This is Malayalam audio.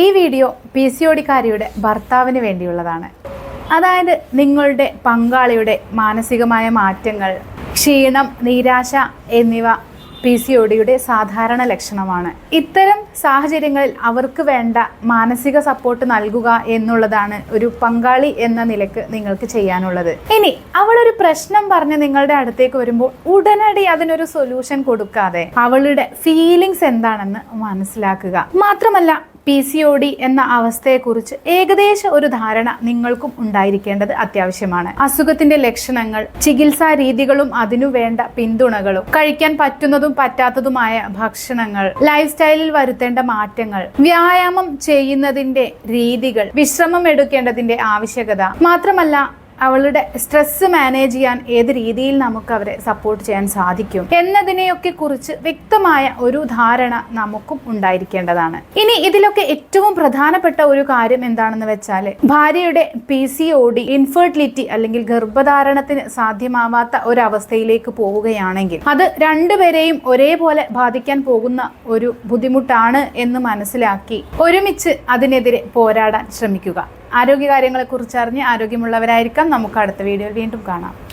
ഈ വീഡിയോ പി സി ഒടിക്കാരിയുടെ ഭർത്താവിന് വേണ്ടിയുള്ളതാണ്. അതായത് നിങ്ങളുടെ പങ്കാളിയുടെ മാനസികമായ മാറ്റങ്ങൾ ക്ഷീണം നിരാശ എന്നിവ പി സി ഒടിയുടെ സാധാരണ ലക്ഷണമാണ്. ഇത്തരം സാഹചര്യങ്ങളിൽ അവർക്ക് വേണ്ട മാനസിക സപ്പോർട്ട് നൽകുക എന്നുള്ളതാണ് ഒരു പങ്കാളി എന്ന നിലയ്ക്ക് നിങ്ങൾക്ക് ചെയ്യാനുള്ളത്. ഇനി അവളൊരു പ്രശ്നം പറഞ്ഞ് നിങ്ങളുടെ അടുത്തേക്ക് വരുമ്പോൾ ഉടനടി അതിനൊരു സൊല്യൂഷൻ കൊടുക്കാതെ അവളുടെ ഫീലിങ്സ് എന്താണെന്ന് മനസ്സിലാക്കുക. മാത്രമല്ല പി സി ഒ ഡി എന്ന അവസ്ഥയെക്കുറിച്ച് ഏകദേശ ഒരു ധാരണ നിങ്ങൾക്കും ഉണ്ടായിരിക്കേണ്ടത് അത്യാവശ്യമാണ്. അസുഖത്തിന്റെ ലക്ഷണങ്ങൾ ചികിത്സാ രീതികളും അതിനു വേണ്ട പിന്തുണകളും കഴിക്കാൻ പറ്റുന്നതും പറ്റാത്തതുമായ ഭക്ഷണങ്ങൾ ലൈഫ് സ്റ്റൈലിൽ വരുത്തേണ്ട മാറ്റങ്ങൾ വ്യായാമം ചെയ്യുന്നതിന്റെ രീതികൾ വിശ്രമം എടുക്കേണ്ടതിന്റെ ആവശ്യകത മാത്രമല്ല അവളുടെ സ്ട്രെസ് മാനേജ് ചെയ്യാൻ ഏത് രീതിയിൽ നമുക്ക് അവരെ സപ്പോർട്ട് ചെയ്യാൻ സാധിക്കും എന്നതിനെയൊക്കെ കുറിച്ച് വ്യക്തമായ ഒരു ധാരണ നമുക്കും ഉണ്ടായിരിക്കേണ്ടതാണ്. ഇനി ഇതിലൊക്കെ ഏറ്റവും പ്രധാനപ്പെട്ട ഒരു കാര്യം എന്താണെന്ന് വെച്ചാൽ ഭാര്യയുടെ P C O D infertility അല്ലെങ്കിൽ ഗർഭധാരണത്തിന് സാധ്യമാവാത്ത ഒരവസ്ഥയിലേക്ക് പോവുകയാണെങ്കിൽ അത് രണ്ടുപേരെയും ഒരേപോലെ ബാധിക്കാൻ പോകുന്ന ഒരു ബുദ്ധിമുട്ടാണ് എന്ന് മനസ്സിലാക്കി ഒരുമിച്ച് അതിനെതിരെ പോരാടാൻ ശ്രമിക്കുക. ആരോഗ്യകാര്യങ്ങളെക്കുറിച്ച് അറിഞ്ഞ് ആരോഗ്യമുള്ളവരായിരിക്കാം. നമുക്ക് അടുത്ത വീഡിയോയിൽ വീണ്ടും കാണാം.